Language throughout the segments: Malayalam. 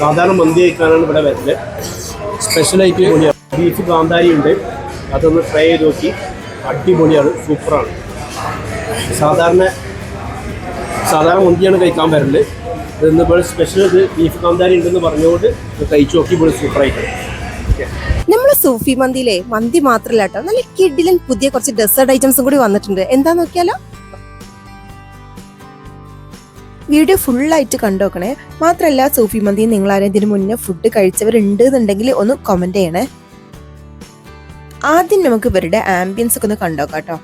സാധാരണ മന്തി കഴിക്കാനാണ് ഇവിടെ വരുന്നത്. സ്പെഷ്യലായിട്ട് പൊടിയാണ് ബീഫ് കാന്താരി ഉണ്ട്. അതൊന്ന് ട്രൈ ചെയ്ത് നോക്കി. അടിപൊളിയാണ്. സൂപ്പറാണ്. സാധാരണ സാധാരണ മന്തിയാണ് കഴിക്കാൻ വരുന്നത് ഇന്ന് ഇപ്പോൾ സ്പെഷ്യൽ ഇത് ബീഫ് കാന്താരി ഉണ്ടെന്ന് പറഞ്ഞുകൊണ്ട് കഴിച്ചു നോക്കി ഇവിടെ സൂപ്പറായിട്ടുണ്ട് നമ്മൾ സൂഫി മന്തിയിലെ മന്തി മാത്രല്ല കേട്ടോ നല്ല കിഡിലും പുതിയ കുറച്ച് ഡെസേർട്ട് ഐറ്റംസും കൂടി വന്നിട്ടുണ്ട്. എന്താ നോക്കിയാലോ? വീഡിയോ ഫുള്ളായിട്ട് കണ്ടോക്കണേ. മാത്രമല്ല സൂഫി മന്തി നിങ്ങൾ ആരും മുന്നേ ഫുഡ് കഴിച്ചവരുണ്ട് എന്നുണ്ടെങ്കിൽ ഒന്ന് കമന്റ് ചെയ്യണേ. ആദ്യം നമുക്ക് ഇവരുടെ ആംബിയൻസ് ഒക്കെ ഒന്ന് കണ്ടോക്കാം കേട്ടോ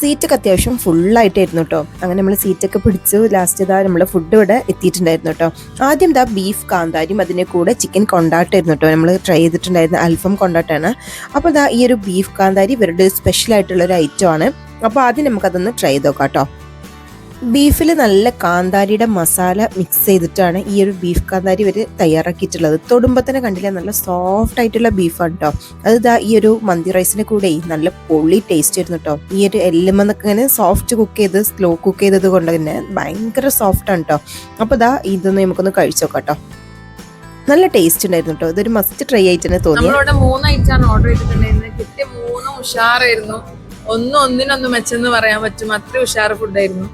സീറ്റൊക്കെ അത്യാവശ്യം ഫുള്ളായിട്ടായിരുന്നു കേട്ടോ അങ്ങനെ നമ്മൾ സീറ്റൊക്കെ പിടിച്ചു ലാസ്റ്റ് ഇതാ നമ്മൾ ഫുഡ് ഇവിടെ എത്തിയിട്ടുണ്ടായിരുന്നു കേട്ടോ ആദ്യം ഇതാ ബീഫ് കാന്താരിയും അതിന്റെ കൂടെ ചിക്കൻ കൊണ്ടാട്ടായിരുന്നു കേട്ടോ നമ്മൾ ട്രൈ ചെയ്തിട്ടുണ്ടായിരുന്ന അൽഫം കൊണ്ടാട്ടാണ്. അപ്പോൾ ഇതാ ഈ ഒരു ബീഫ് കാന്താരി ഇവരുടെ സ്പെഷ്യൽ ആയിട്ടുള്ള ഒരു ഐറ്റം ആണ്. അപ്പോൾ ആദ്യം നമുക്കതൊന്ന് ട്രൈ ചെയ്ത് നോക്കാം കേട്ടോ ബീഫിൽ നല്ല കാന്താരിയുടെ മസാല മിക്സ് ചെയ്തിട്ടാണ് ഈ ഒരു ബീഫ് കാന്താരി ഇവർ തയ്യാറാക്കിയിട്ടുള്ളത്. തൊടുമ്പോൾ തന്നെ കണ്ടില്ല നല്ല സോഫ്റ്റ് ആയിട്ടുള്ള ബീഫാണ് കേട്ടോ അത് ഇതാ ഈ ഒരു മന്തി റൈസിന് കൂടെ നല്ല പൊള്ളി ടേസ്റ്റ് ആയിരുന്നു കേട്ടോ ഈ ഒരു എല്ലുമെന്നൊക്കെ ഇങ്ങനെ സോഫ്റ്റ് കുക്ക് ചെയ്ത് സ്ലോ കുക്ക് ചെയ്തത് കൊണ്ട് തന്നെ ഭയങ്കര സോഫ്റ്റ് ആണ് കേട്ടോ അപ്പോൾ ഇതാ ഇതൊന്ന് നമുക്കൊന്ന് കഴിച്ചു നോക്കാം കേട്ടോ നല്ല ടേസ്റ്റ് ഉണ്ടായിരുന്നു കേട്ടോ ഇതൊരു മസ്റ്റ് ട്രൈ ആയിട്ട് തന്നെ തോന്നി മൂന്ന് ഐറ്റാണ് ഓർഡർ ചെയ്തിട്ടുണ്ടായിരുന്നത്. കിട്ടിയ മൂന്നും ഉഷാറായിരുന്നു. ഒന്നും ഒന്നിനൊന്നും മെച്ചെന്ന് പറയാൻ പറ്റും. അത്ര ഉഷാറ് ഫുഡായിരുന്നു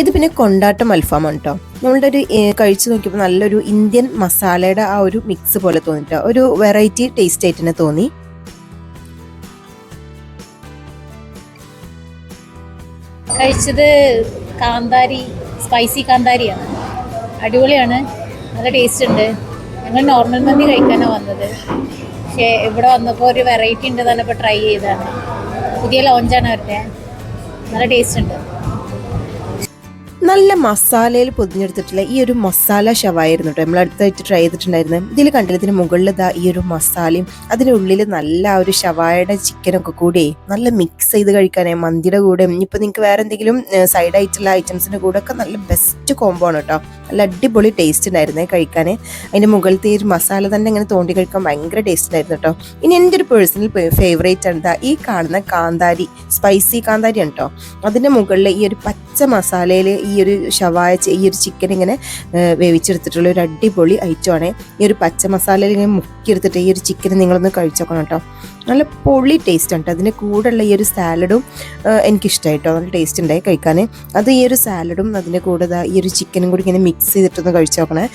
ഇത് പിന്നെ കൊണ്ടാട്ടം അൽഫാമാണ് കേട്ടോ നമ്മളുടെ ഒരു കഴിച്ചു നോക്കിയപ്പോൾ നല്ലൊരു ഇന്ത്യൻ മസാലയുടെ ആ ഒരു മിക്സ് പോലെ തോന്നിട്ടോ ഒരു വെറൈറ്റി ടേസ്റ്റ് ആയിട്ട് തന്നെ തോന്നി. കഴിച്ചത് കാന്താരി സ്പൈസി കാന്താരിയാണ്. അടിപൊളിയാണ്. നല്ല ടേസ്റ്റ് ഉണ്ട്. ഞങ്ങൾ നോർമൽ മന്തി കഴിക്കാനാണ് വന്നത്. പക്ഷേ ഇവിടെ വന്നപ്പോൾ ഒരു വെറൈറ്റി ഉണ്ട് തന്നെ ഇപ്പോൾ ട്രൈ ചെയ്തതാണ്. പുതിയ ലോഞ്ചാണ് അവരുടെ. നല്ല ടേസ്റ്റ് ഉണ്ട്. നല്ല മസാലയിൽ പൊതിഞ്ഞെടുത്തിട്ടുള്ള ഈ ഒരു മസാല ഷവായിരുന്നു കേട്ടോ. നമ്മൾ അടുത്തായിട്ട് ട്രൈ ചെയ്തിട്ടുണ്ടായിരുന്നത്. ഇതിൽ കണ്ടില്ല ഇതിന് മുകളിൽ ഇതാ ഈ ഒരു മസാലയും അതിന്റെ ഉള്ളിൽ നല്ല ഒരു ഷവായുടെ ചിക്കനൊക്കെ കൂടി നല്ല മിക്സ് ചെയ്ത് കഴിക്കാനേ മന്തിയുടെ കൂടെ. ഇനിയിപ്പോൾ നിങ്ങൾക്ക് വേറെ എന്തെങ്കിലും സൈഡ് ആയിട്ടുള്ള ഐറ്റംസിന്റെ കൂടെ ഒക്കെ നല്ല ബെസ്റ്റ് കോംബോ ആണ് കേട്ടോ. നല്ല അടിപൊളി ടേസ്റ്റ് ഉണ്ടായിരുന്നേ കഴിക്കാൻ അതിന്റെ മുകളിലത്തെ ഒരു മസാല തന്നെ ഇങ്ങനെ തോണ്ടി കഴിക്കാൻ ഭയങ്കര ടേസ്റ്റ് ഉണ്ടായിരുന്നു കേട്ടോ. ഇനി എന്റെ ഒരു പേഴ്സണൽ ഫേവറേറ്റ് ആണ് ഈ കാണുന്ന കാന്താരി സ്പൈസി കാന്താരി ആണ് കേട്ടോ. അതിന്റെ മുകളിൽ ഈ ഒരു പച്ച മസാലയിൽ ഈ ഒരു ഷവായ ഈ ഒരു ചിക്കൻ ഇങ്ങനെ വേവിച്ചെടുത്തിട്ടുള്ള ഒരു അടിപൊളി ഐറ്റമാണ് ഈ ഒരു പച്ച മസാലയിൽ ഇങ്ങനെ മുക്കിയെടുത്തിട്ട് ഈ ഒരു ചിക്കൻ നിങ്ങളൊന്ന് കഴിച്ചോക്കണം കേട്ടോ. നല്ല പൊളി ടേസ്റ്റ് കേട്ടോ. അതിന്റെ കൂടെയുള്ള ഈ ഒരു സാലഡും എനിക്കിഷ്ടമായി കേട്ടോ നല്ല ടേസ്റ്റ് ഉണ്ടായി കഴിക്കാൻ. അത് ഈ ഒരു സാലഡും അതിന്റെ കൂടെ ഈ ഒരു ചിക്കനും കൂടി ഇങ്ങനെ മിക്സ് ചെയ്തിട്ടൊന്ന് കഴിച്ചു നോക്കണേ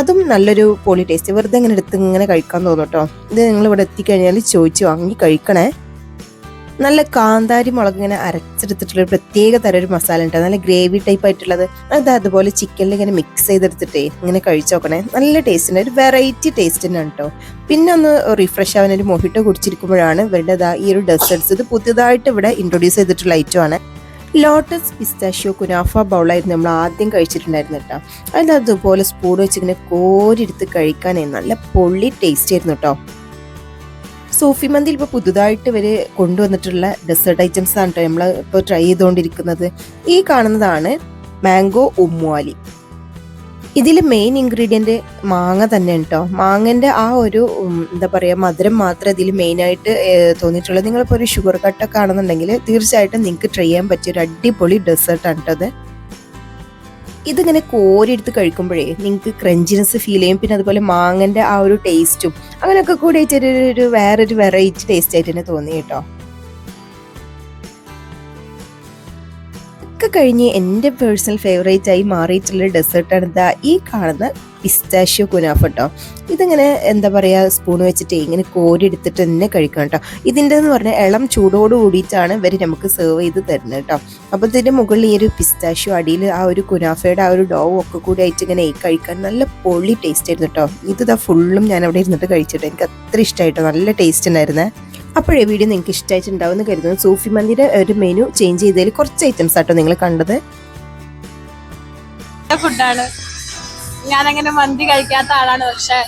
അതും നല്ലൊരു പൊളി ടേസ്റ്റ് വെറുതെ ഇങ്ങനെ എടുത്ത് ഇങ്ങനെ കഴിക്കാൻ തോന്നും കേട്ടോ. ഇത് നിങ്ങൾ ഇവിടെ എത്തിക്കഴിഞ്ഞാൽ ചോദിച്ച് വാങ്ങി കഴിക്കണേ. നല്ല കാന്താരി മുളക് ഇങ്ങനെ അരച്ചെടുത്തിട്ടുള്ള ഒരു പ്രത്യേക തരം ഒരു മസാല ഉണ്ട്. നല്ല ഗ്രേവി ടൈപ്പ് ആയിട്ടുള്ളത്. അത് അതുപോലെ ചിക്കനിൽ ഇങ്ങനെ മിക്സ് ചെയ്തെടുത്തിട്ടേ ഇങ്ങനെ കഴിച്ചു നോക്കണേ. നല്ല ടേസ്റ്റ് ഉണ്ട്. ഒരു വെറൈറ്റി ടേസ്റ്റ് തന്നെ കേട്ടോ പിന്നെ ഒന്ന് റിഫ്രഷ് ആവാൻ ഒരു മൊഹിട്ടോ കുടിച്ചിരിക്കുമ്പോഴാണ് ഇവരുടെ ഈ ഒരു ഡെസേർട്സ് ഇത് പുതിയതായിട്ട് ഇവിടെ ഇൻട്രൊഡ്യൂസ് ചെയ്തിട്ടുള്ള ഐറ്റമാണ് ലോട്ടസ് പിസ്താഷ്യോ കുനാഫ ബൗളായിരുന്നു നമ്മൾ ആദ്യം കഴിച്ചിട്ടുണ്ടായിരുന്നു കേട്ടോ അതിൽ അതുപോലെ സ്പൂൺ വെച്ചിങ്ങനെ കോരിയെടുത്ത് കഴിക്കാനേ നല്ല പൊള്ളി ടേസ്റ്റ് ആയിരുന്നു കേട്ടോ സൂഫി മന്തിൽ ഇപ്പോൾ പുതുതായിട്ട് ഇവർ കൊണ്ടുവന്നിട്ടുള്ള ഡെസേർട്ട് ഐറ്റംസ് ആണ് കേട്ടോ നമ്മൾ ഇപ്പോൾ ട്രൈ ചെയ്തുകൊണ്ടിരിക്കുന്നത് ഈ കാണുന്നതാണ് മാംഗോ ഉമ്മുവാലി ഇതിൽ മെയിൻ ഇൻഗ്രീഡിയന്റ് മാങ്ങ തന്നെ കേട്ടോ മാങ്ങന്റെ ആ ഒരു എന്താ പറയുക മധുരം മാത്രമേ ഇതിൽ മെയിനായിട്ട് തോന്നിയിട്ടുള്ളൂ. നിങ്ങളിപ്പോൾ ഒരു ഷുഗർ കട്ടൊക്കെ ആണെന്നുണ്ടെങ്കിൽ തീർച്ചയായിട്ടും നിങ്ങൾക്ക് ട്രൈ ചെയ്യാൻ പറ്റിയ ഒരു അടിപൊളി ഡെസേർട്ടാണ് കേട്ടോ അത് ഇതിങ്ങനെ കോരിയെടുത്ത് കഴിക്കുമ്പോഴേ നിങ്ങൾക്ക് ക്രഞ്ചിനെസ് ഫീൽ ചെയ്യും. പിന്നെ അതുപോലെ മാങ്ങന്റെ ആ ഒരു ടേസ്റ്റും അങ്ങനെയൊക്കെ കൂടി ആയിട്ട് ഒരു ഒരു വേറൊരു വെറൈറ്റി ടേസ്റ്റ് ആയിട്ട് തന്നെ തോന്നി കേട്ടോ. ഒക്കെ കഴിഞ്ഞ് എന്റെ പേഴ്സണൽ ഫേവറേറ്റ് ആയി മാറിയിട്ടുള്ള ഡെസേർട്ടാണ് ഇതാ ഈ കാണുന്ന പിസ്താഷ്യോ കുനാഫ് കേട്ടോ ഇതിങ്ങനെ എന്താ പറയുക സ്പൂൺ വെച്ചിട്ട് ഇങ്ങനെ കോരി എടുത്തിട്ട് തന്നെ കഴിക്കണം കേട്ടോ ഇതിന്റെ എന്ന് പറഞ്ഞാൽ ഇളം ചൂടോട് കൂടിയിട്ടാണ് ഇവർ നമുക്ക് സെർവ് ചെയ്ത് തരുന്നത് കേട്ടോ അപ്പോൾ ഇതിന്റെ മുകളിൽ ഈ ഒരു പിസ്താഷ്യോ അടിയിൽ ആ ഒരു കുനാഫയുടെ ആ ഒരു ഡോവും ഒക്കെ കൂടി ആയിട്ട് ഇങ്ങനെ കഴിക്കാൻ നല്ല പൊള്ളി ടേസ്റ്റ് ആയിരുന്നു കേട്ടോ ഇതാ ഫുള്ളും ഞാൻ അവിടെ ഇരുന്നിട്ട് കഴിച്ചിട്ട് എനിക്ക് അത്ര ഇഷ്ടമായിട്ടോ നല്ല ടേസ്റ്റ് ഉണ്ടായിരുന്നേ. അപ്പോഴേ വീഡിയോ നിങ്ങൾക്ക് ഇഷ്ടമായിട്ടുണ്ടാവും എന്ന് കരുതുന്നു. സൂഫി മന്തിയുടെ ഒരു മെനു ചേഞ്ച് ചെയ്തതിൽ കുറച്ച് ഐറ്റംസ് ആട്ടോ നിങ്ങൾ കണ്ടത്. ഫുഡാണ് അങ്ങനെ മന്തി കഴിക്കാത്ത ആളാണ് പക്ഷെ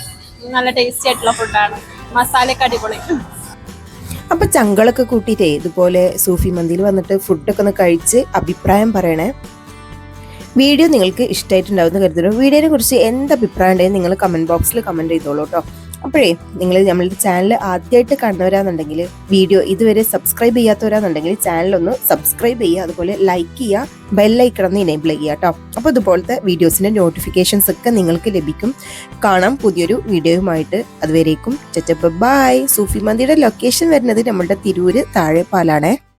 നല്ല ടേസ്റ്റി ആയിട്ടുള്ള ഫുഡാണ് മസാലയൊക്കെ അടിപൊളി. അപ്പൊ ചങ്കളൊക്കെ കൂട്ടിയിട്ടേ ഇതുപോലെ സൂഫി മന്തിയിൽ വന്നിട്ട് ഫുഡൊക്കെ ഒന്ന് കഴിച്ച് അഭിപ്രായം പറയണേ. വീഡിയോ നിങ്ങൾക്ക് ഇഷ്ടമായിട്ടുണ്ടാവുമെന്ന് കരുതുന്നു. വീഡിയോനെ കുറിച്ച് എന്ത് അഭിപ്രായം ഉണ്ടെങ്കിൽ നിങ്ങൾ കമന്റ് ബോക്സിൽ കമന്റ് ചെയ്തോളൂ കേട്ടോ. അപ്പോഴേ നിങ്ങൾ നമ്മളുടെ ചാനൽ ആദ്യമായിട്ട് കണ്ടവരാന്നുണ്ടെങ്കിൽ വീഡിയോ ഇതുവരെ സബ്സ്ക്രൈബ് ചെയ്യാത്തവരാന്നുണ്ടെങ്കിൽ ചാനൽ ഒന്ന് സബ്സ്ക്രൈബ് ചെയ്യുക അതുപോലെ ലൈക്ക് ചെയ്യുക ബെല്ലൈക്കണം ഒന്ന് ഇനേബിൾ ചെയ്യുക കേട്ടോ. അപ്പോൾ ഇതുപോലത്തെ വീഡിയോസിന്റെ നോട്ടിഫിക്കേഷൻസ് ഒക്കെ നിങ്ങൾക്ക് ലഭിക്കും. കാണാം പുതിയൊരു വീഡിയോയുമായിട്ട്. അതുവരേക്കും ചച്ചപ്പ് ബായ് സൂഫി മന്തിയുടെ ലൊക്കേഷൻ വരുന്നത് നമ്മളുടെ തിരൂര് താഴെപ്പാലാണേ.